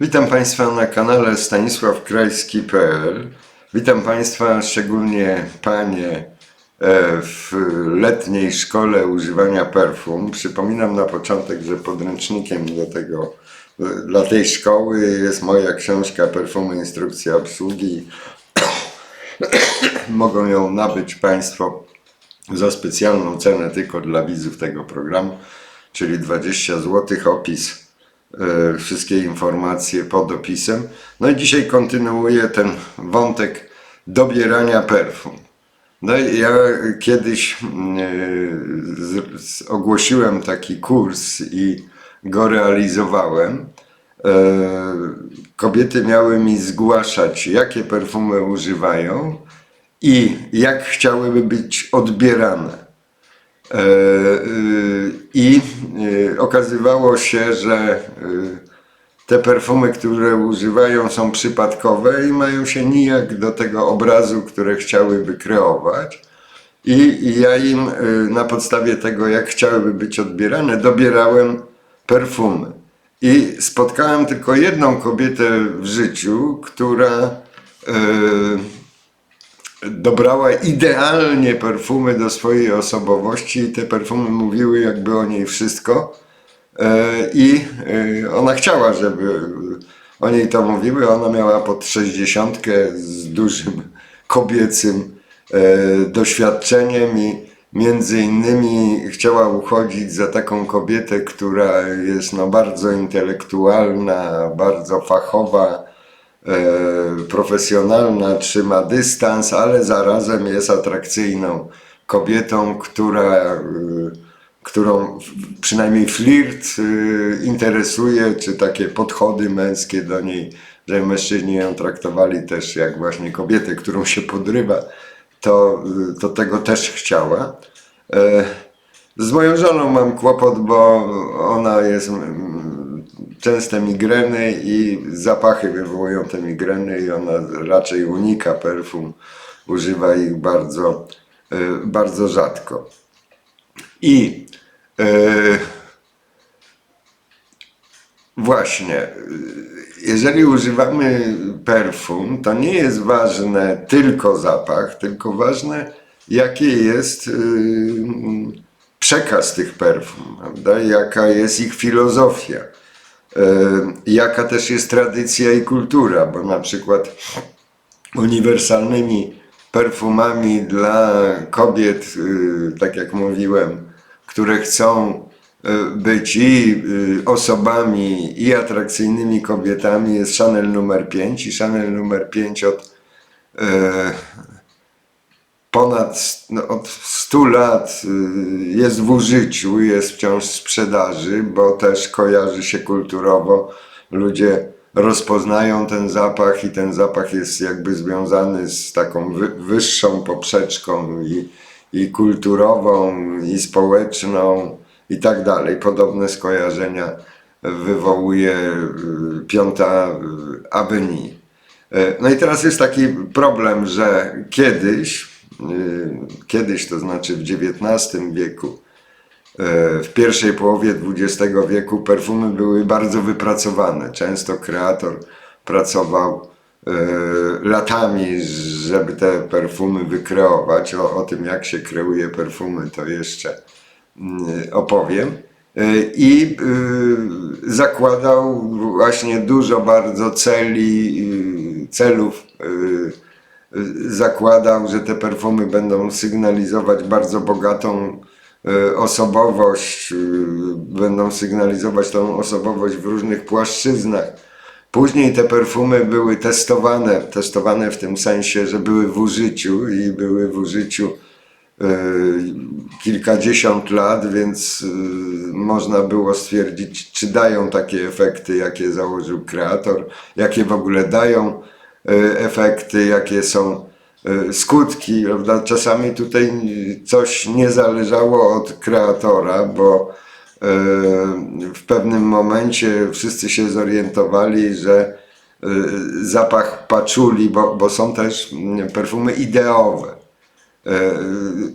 Witam Państwa na kanale stanisławkrajski.pl. Witam Państwa, szczególnie Panie e, w letniej szkole używania perfum. Przypominam na początek, że podręcznikiem do tego, dla tej szkoły jest moja książka Perfumy Instrukcja Obsługi. Mogą ją nabyć Państwo za specjalną cenę tylko dla widzów tego programu, czyli 20 zł. Opis wszystkie informacje pod opisem. No i dzisiaj kontynuuję ten wątek dobierania perfum. No i ja kiedyś mm, e, ogłosiłem taki kurs i go realizowałem. E, kobiety miały mi zgłaszać, jakie perfumy używają i jak chciałyby być odbierane. E, y, I y, okazywało się, że te perfumy, które używają, są przypadkowe i mają się nijak do tego obrazu, które chciałyby kreować. I ja im na podstawie tego, jak chciałyby być odbierane, dobierałem perfumy. I spotkałem tylko jedną kobietę w życiu, która dobrała idealnie perfumy do swojej osobowości i te perfumy mówiły jakby o niej wszystko. E, I e, ona chciała, żeby o niej to mówiły. Ona miała pod 60 z dużym kobiecym e, doświadczeniem i między innymi chciała uchodzić za taką kobietę, która jest no bardzo intelektualna, bardzo fachowa, profesjonalna, trzyma dystans, ale zarazem jest atrakcyjną kobietą, która, e, którą przynajmniej flirt e, interesuje, czy takie podchody męskie do niej, że mężczyźni ją traktowali też jak właśnie kobietę, którą się podrywa, to, e, to tego też chciała. E, z moją żoną mam kłopot, bo ona jest częste migreny i zapachy wywołują te migreny i ona raczej unika perfum, używa ich bardzo, e, bardzo rzadko. I e, Właśnie. Jeżeli używamy perfum, to nie jest ważne tylko zapach, tylko ważne, jaki jest y, przekaz tych perfum, prawda? jaka jest ich filozofia, jaka też jest tradycja i kultura, bo na przykład uniwersalnymi perfumami dla kobiet, y, tak jak mówiłem, które chcą y, być i y, osobami, i atrakcyjnymi kobietami, jest Chanel numer 5 i Chanel numer 5 od e, ponad no, od 100 lat y, jest w użyciu, jest wciąż w sprzedaży, bo też kojarzy się kulturowo. Ludzie rozpoznają ten zapach i ten zapach jest jakby związany z taką wy, wyższą poprzeczką i, i kulturową, i społeczną i tak dalej. Podobne skojarzenia wywołuje y, Piąta y, Avenue. E, No i teraz jest taki problem, że kiedyś, y, kiedyś to znaczy w XIX wieku, e, w pierwszej połowie XX wieku perfumy były bardzo wypracowane. Często kreator pracował e, latami, żeby te perfumy wykreować. O, o tym, jak się kreuje perfumy, to jeszcze mm, opowiem. E, I y, zakładał właśnie dużo bardzo celi, y, celów. Zakładał, że te perfumy będą sygnalizować bardzo bogatą y, osobowość, y, będą sygnalizować tą osobowość w różnych płaszczyznach. Później te perfumy były testowane, testowane w tym sensie, że były w użyciu i były w użyciu e, kilkadziesiąt lat, więc e, można było stwierdzić, czy dają takie efekty, jakie założył kreator, jakie w ogóle dają e, efekty, jakie są e, skutki. Prawda? Czasami tutaj coś nie zależało od kreatora, bo e, w pewnym momencie wszyscy się zorientowali, że e, zapach paczuli, bo, bo są też mm, perfumy ideowe. E,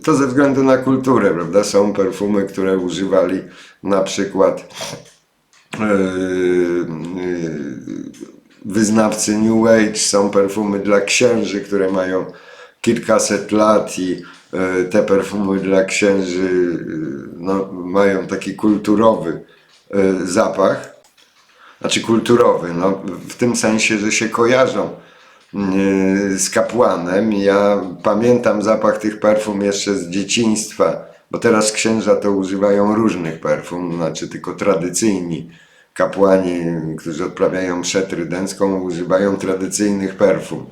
To ze względu na kulturę, prawda? Są perfumy, które używali na przykład e, e, wyznawcy New Age, są perfumy dla księży, które mają kilkaset lat i e, te perfumy dla księży e, no, mają taki kulturowy e, zapach. Znaczy kulturowy, no, w tym sensie, że się kojarzą z kapłanem. Ja pamiętam zapach tych perfum jeszcze z dzieciństwa, bo teraz księża to używają różnych perfum, znaczy tylko tradycyjni kapłani, którzy odprawiają mszę trydencką, używają tradycyjnych perfum.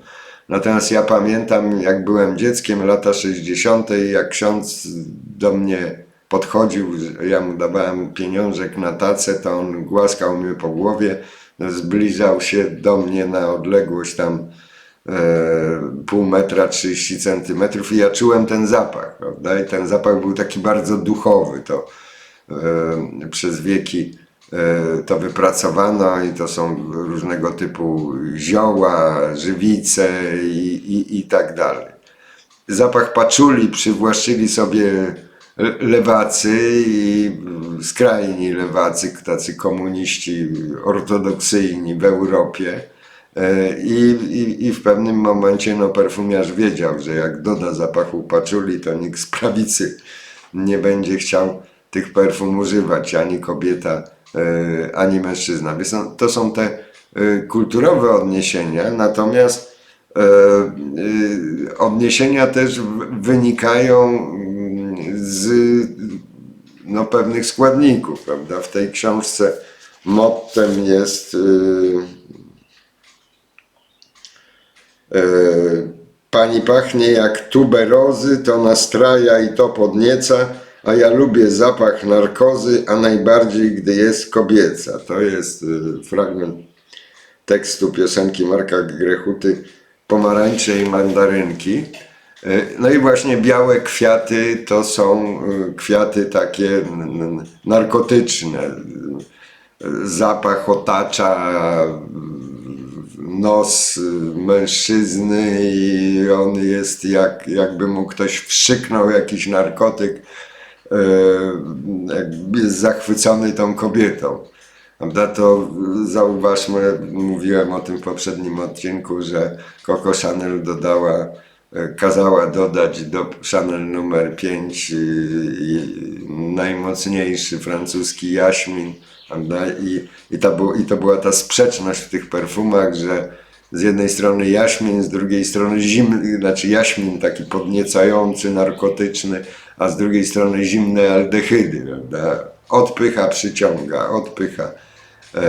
Natomiast ja pamiętam, jak byłem dzieckiem, lata 60., jak ksiądz do mnie podchodził, ja mu dawałem pieniążek na tacę, to on głaskał mnie po głowie, zbliżał się do mnie na odległość tam e, pół metra, 30 centymetrów i ja czułem ten zapach, prawda? I ten zapach był taki bardzo duchowy, to e, przez wieki to wypracowano i to są różnego typu zioła, żywice i, i, i tak dalej. Zapach paczuli przywłaszczyli sobie le- lewacy i skrajni lewacy, tacy komuniści ortodoksyjni w Europie. E, I, i, I w pewnym momencie no, perfumiarz wiedział, że jak doda zapachu paczuli, to nikt z prawicy nie będzie chciał tych perfum używać, ani kobieta, e, ani mężczyzna. Są- to są te e, kulturowe odniesienia, natomiast e, e, odniesienia też wynikają mm, z no, pewnych składników, prawda? W tej książce mottem jest e, Pani pachnie jak tuberozy, to nastraja i to podnieca, a ja lubię zapach narkozy, a najbardziej gdy jest kobieca. To jest y, fragment tekstu piosenki Marka Grechuty Pomarańcze i mandarynki. Y, No i właśnie białe kwiaty to są y, kwiaty takie narkotyczne. Zapach otacza nos mężczyzny i on jest jak, jakby mu ktoś wstrzyknął jakiś narkotyk, jest zachwycony tą kobietą. To zauważmy, mówiłem o tym w poprzednim odcinku, że Coco Chanel dodała, e, kazała dodać do Chanel numer 5 najmocniejszy francuski jaśmin. Prawda? I, i, było, I to była ta sprzeczność w tych perfumach, że z jednej strony jaśmin, z drugiej strony zimny, znaczy jaśmin taki podniecający, narkotyczny, a z drugiej strony zimne aldehydy, prawda? Odpycha, przyciąga, odpycha, e,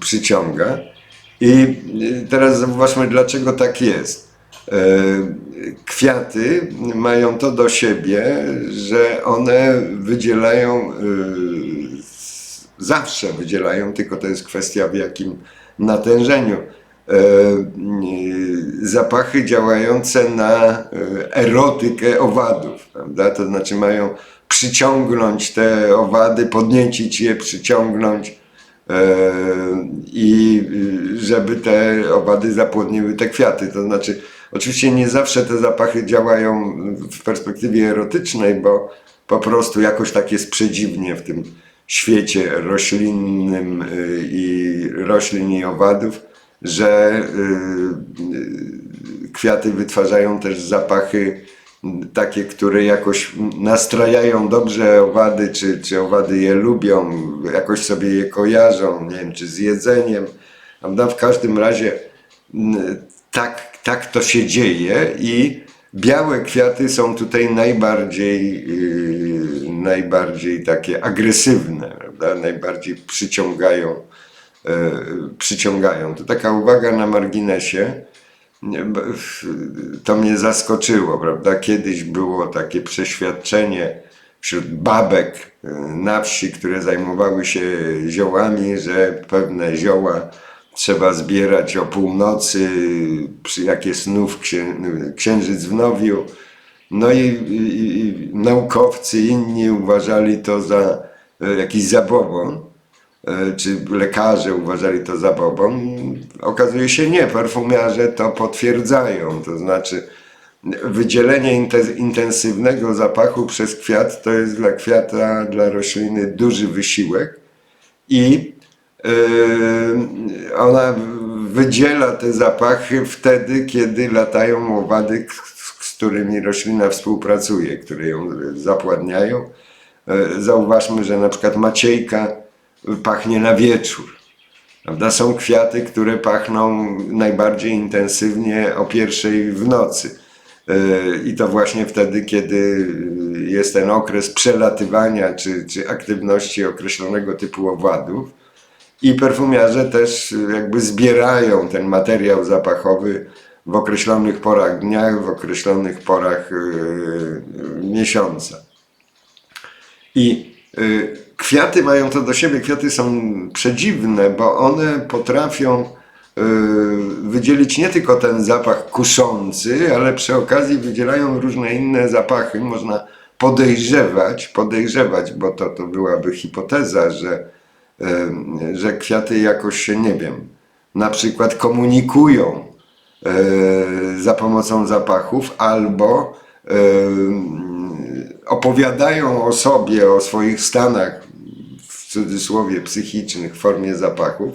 przyciąga. I e, teraz zauważmy, dlaczego tak jest. E, Kwiaty mają to do siebie, że one wydzielają, e, zawsze wydzielają, tylko to jest kwestia w jakim natężeniu. E, Zapachy działające na e, erotykę owadów, prawda? To znaczy mają przyciągnąć te owady, podniecić je, przyciągnąć e, i żeby te owady zapłodniły te kwiaty. To znaczy, oczywiście nie zawsze te zapachy działają w perspektywie erotycznej, bo po prostu jakoś tak jest przedziwnie w tym świecie roślinnym i roślin i owadów, że y, y, kwiaty wytwarzają też zapachy takie, które jakoś nastrajają dobrze owady, czy, czy owady je lubią, jakoś sobie je kojarzą, nie wiem, czy z jedzeniem. Prawda? W każdym razie tak, tak to się dzieje i białe kwiaty są tutaj najbardziej, yy, najbardziej takie agresywne, prawda? najbardziej przyciągają, przyciągają. To taka uwaga na marginesie. To mnie zaskoczyło, prawda? Kiedyś było takie przeświadczenie wśród babek y, na wsi, które zajmowały się ziołami, że pewne zioła trzeba zbierać o północy, przy jak jest nów księ, księżyc w nowiu. No i, i, i naukowcy inni uważali to za e, jakiś zabobon e, czy lekarze uważali to za bobon. Okazuje się nie, perfumiarze to potwierdzają. To znaczy wydzielenie inten- intensywnego zapachu przez kwiat to jest dla kwiata, dla rośliny duży wysiłek i e, ona wydziela te zapachy wtedy, kiedy latają owady, z którymi roślina współpracuje, które ją zapładniają. Yy, Zauważmy, że na przykład maciejka pachnie na wieczór. Prawda? Są kwiaty, które pachną najbardziej intensywnie o pierwszej w nocy. Yy, I to właśnie wtedy, kiedy jest ten okres przelatywania czy, czy aktywności określonego typu owadów. I perfumiarze też jakby zbierają ten materiał zapachowy w określonych porach dnia, w określonych porach yy, miesiąca. I y, kwiaty mają to do siebie, kwiaty są przedziwne, bo one potrafią y, wydzielić nie tylko ten zapach kuszący, ale przy okazji wydzielają różne inne zapachy. Można podejrzewać, podejrzewać, bo to, to byłaby hipoteza, że, y, że kwiaty jakoś się, nie wiem, na przykład komunikują y, za pomocą zapachów albo opowiadają o sobie, o swoich stanach, w cudzysłowie psychicznych, w formie zapachów.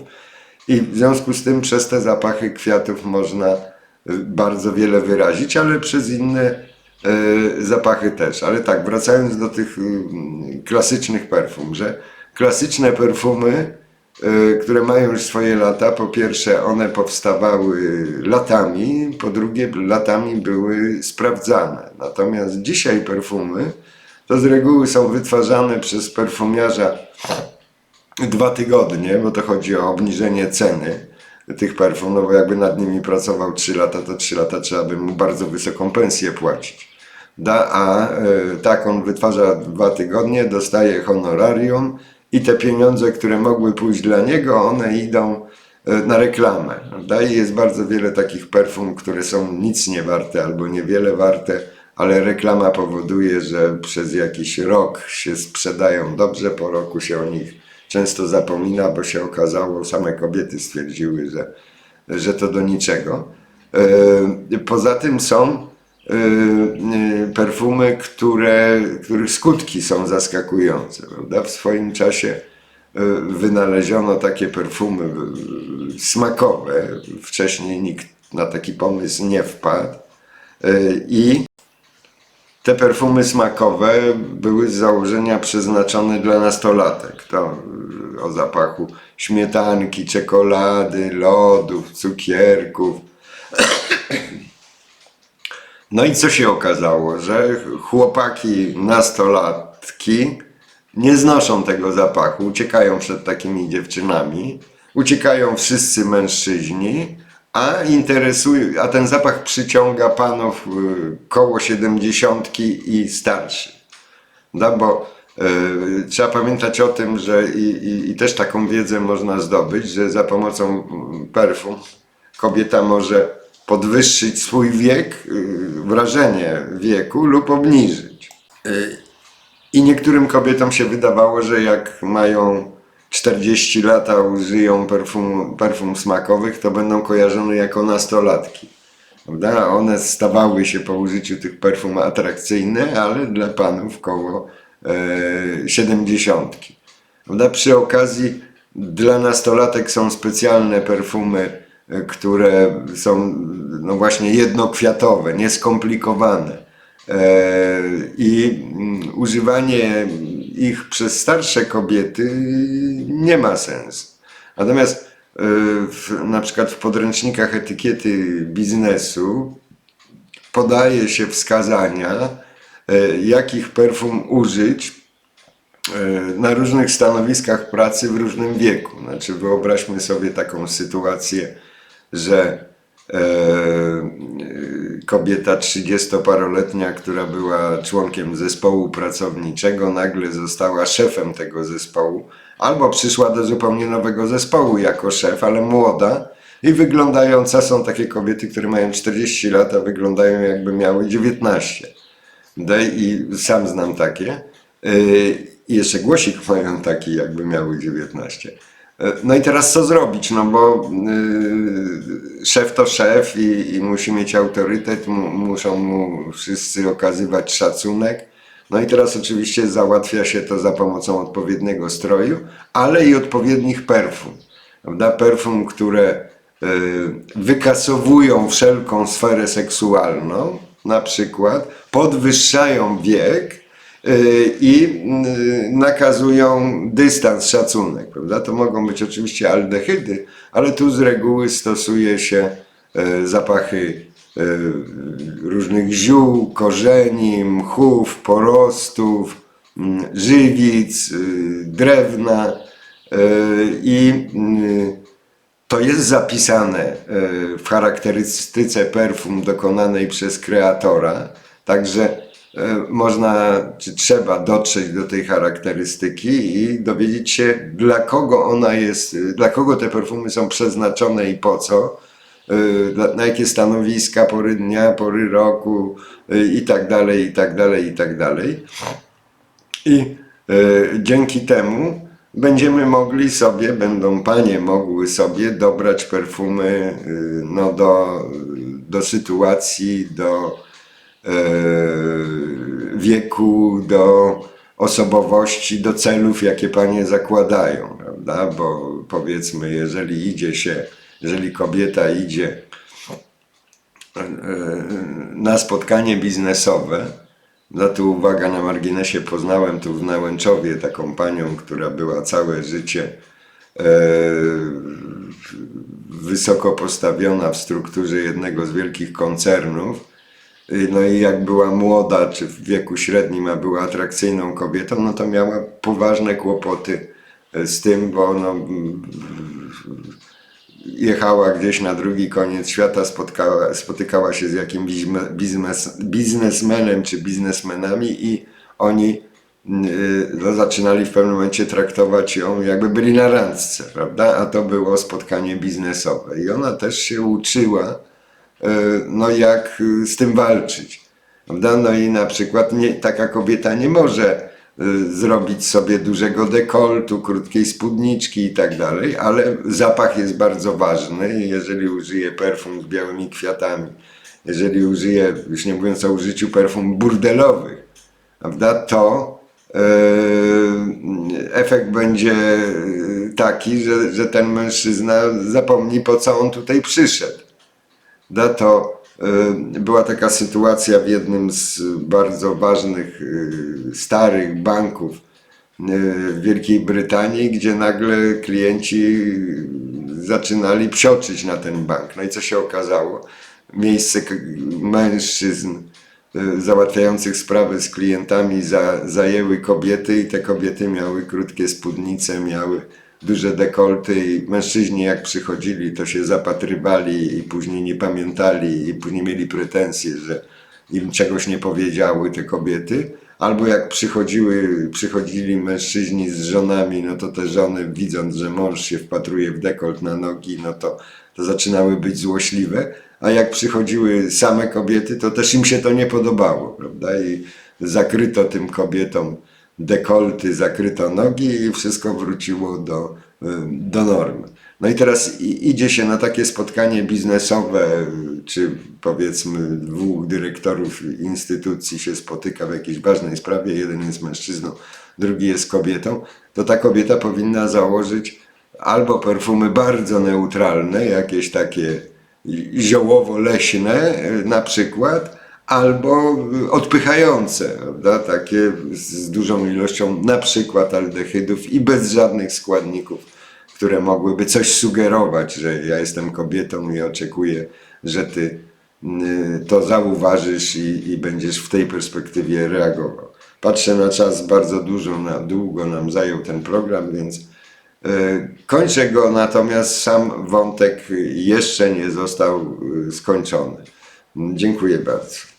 I w związku z tym przez te zapachy kwiatów można y, bardzo wiele wyrazić, ale przez inne y, zapachy też. Ale tak, wracając do tych y, klasycznych perfum, że klasyczne perfumy, które mają już swoje lata, po pierwsze one powstawały latami, po drugie latami były sprawdzane. Natomiast dzisiaj perfumy to z reguły są wytwarzane przez perfumiarza dwa tygodnie, bo to chodzi o obniżenie ceny tych perfum, no bo jakby nad nimi pracował 3 lata, to 3 lata trzeba by mu bardzo wysoką pensję płacić. Da, a e, tak on wytwarza dwa tygodnie, dostaje honorarium i te pieniądze, które mogły pójść dla niego, one idą e, na reklamę. Prawda? I jest bardzo wiele takich perfum, które są nic nie warte albo niewiele warte, ale reklama powoduje, że przez jakiś rok się sprzedają dobrze, po roku się o nich często zapomina, bo się okazało, same kobiety stwierdziły, że, że to do niczego. E, Poza tym są e, e, perfumy, które, których skutki są zaskakujące. Prawda? W swoim czasie wynaleziono takie perfumy smakowe. Wcześniej nikt na taki pomysł nie wpadł. I te perfumy smakowe były z założenia przeznaczone dla nastolatek. To y, o zapachu śmietanki, czekolady, lodów, cukierków. No i co się okazało? Że chłopaki nastolatki nie znoszą tego zapachu, uciekają przed takimi dziewczynami, uciekają wszyscy mężczyźni, a interesuje, a ten zapach przyciąga panów y, koło siedemdziesiątki i starszych. No bo y, trzeba pamiętać o tym, że i, i, i też taką wiedzę można zdobyć, że za pomocą perfum kobieta może podwyższyć swój wiek, y, wrażenie wieku lub obniżyć. Y, I niektórym kobietom się wydawało, że jak mają 40 lat, a użyją perfum, perfum smakowych, to będą kojarzone jako nastolatki. Prawda? One stawały się po użyciu tych perfum atrakcyjne, ale dla panów koło e, 70. Prawda? Przy okazji dla nastolatek są specjalne perfumy, e, które są no właśnie jednokwiatowe, nieskomplikowane. E, I mm, używanie ich przez starsze kobiety nie ma sensu. Natomiast e, w, na przykład w podręcznikach etykiety biznesu podaje się wskazania, e, jakich perfum użyć e, na różnych stanowiskach pracy w różnym wieku. Znaczy wyobraźmy sobie taką sytuację, że e, kobieta 30-paroletnia, która była członkiem zespołu pracowniczego, nagle została szefem tego zespołu, albo przyszła do zupełnie nowego zespołu jako szef, ale młoda i wyglądająca są takie kobiety, które mają 40 lat, a wyglądają jakby miały 19. Daj i sam znam takie. I jeszcze głosik mają taki, jakby miały 19. Yy, No i teraz co zrobić? No bo yy, szef to szef i, i musi mieć autorytet, mu, muszą mu wszyscy okazywać szacunek. No i teraz oczywiście załatwia się to za pomocą odpowiedniego stroju, ale i odpowiednich perfum. Prawda? Perfum, które y, wykasowują wszelką sferę seksualną, na przykład, podwyższają wiek y, i y, nakazują dystans, szacunek. Prawda? To mogą być oczywiście aldehydy, ale tu z reguły stosuje się y, zapachy y, różnych ziół, korzeni, mchów, porostów, mm, żywic, y, drewna y, i y, to jest zapisane y, w charakterystyce perfum dokonanej przez kreatora, także y, można, czy trzeba dotrzeć do tej charakterystyki i dowiedzieć się, dla kogo ona jest, dla kogo te perfumy są przeznaczone i po co, dla- na jakie stanowiska, pory dnia, pory roku y, i tak dalej, i tak dalej, i tak dalej. I e, dzięki temu będziemy mogli sobie, będą panie mogły sobie dobrać perfumy e, no, do, do sytuacji, do e, wieku, do osobowości, do celów, jakie panie zakładają, prawda? Bo powiedzmy, jeżeli idzie się, jeżeli kobieta idzie e, na spotkanie biznesowe, no tu uwaga na marginesie, poznałem tu w Nałęczowie taką panią, która była całe życie e, wysoko postawiona w strukturze jednego z wielkich koncernów. Y, No i jak była młoda, czy w wieku średnim, a była atrakcyjną kobietą, no to miała poważne kłopoty e, z tym, bo no, jechała gdzieś na drugi koniec świata, spotkała, spotykała się z jakimś biznes, biznesmenem czy biznesmenami i oni no, zaczynali w pewnym momencie traktować ją jakby byli na randce, prawda? A to było spotkanie biznesowe. I ona też się uczyła, no jak yy, z tym walczyć. Prawda? No i na przykład nie, taka kobieta nie może y, zrobić sobie dużego dekoltu, krótkiej spódniczki i tak dalej, ale zapach jest bardzo ważny. Jeżeli użyje perfum z białymi kwiatami, jeżeli użyje, już nie mówiąc o użyciu perfum burdelowych, prawda, to e, efekt będzie e, taki, że, że ten mężczyzna zapomni po co on tutaj przyszedł. Da to y, była taka sytuacja w jednym z bardzo ważnych, y, starych banków y, w Wielkiej Brytanii, gdzie nagle klienci zaczynali psioczyć na ten bank. No i co się okazało? Miejsce mężczyzn załatwiających sprawy z klientami za, zajęły kobiety i te kobiety miały krótkie spódnice, miały duże dekolty i mężczyźni jak przychodzili to się zapatrywali i później nie pamiętali i później mieli pretensje, że im czegoś nie powiedziały te kobiety. Albo jak przychodziły, przychodzili mężczyźni z żonami, no to te żony widząc, że mąż się wpatruje w dekolt na nogi, no to, to zaczynały być złośliwe. A jak przychodziły same kobiety, to też im się to nie podobało, prawda? I zakryto tym kobietom dekolty, zakryto nogi i wszystko wróciło do, y, do normy. No i teraz idzie się na takie spotkanie biznesowe, czy powiedzmy dwóch dyrektorów instytucji się spotyka w jakiejś ważnej sprawie, jeden jest mężczyzną, drugi jest kobietą, to ta kobieta powinna założyć albo perfumy bardzo neutralne, jakieś takie ziołowo-leśne y, na przykład, albo odpychające, prawda? takie z dużą ilością na przykład aldehydów i bez żadnych składników, które mogłyby coś sugerować, że ja jestem kobietą i oczekuję, że ty to zauważysz i, i będziesz w tej perspektywie reagował. Patrzę na czas, bardzo dużo, na długo nam zajął ten program, więc E, Kończę go, natomiast sam wątek jeszcze nie został e, skończony. Dziękuję bardzo.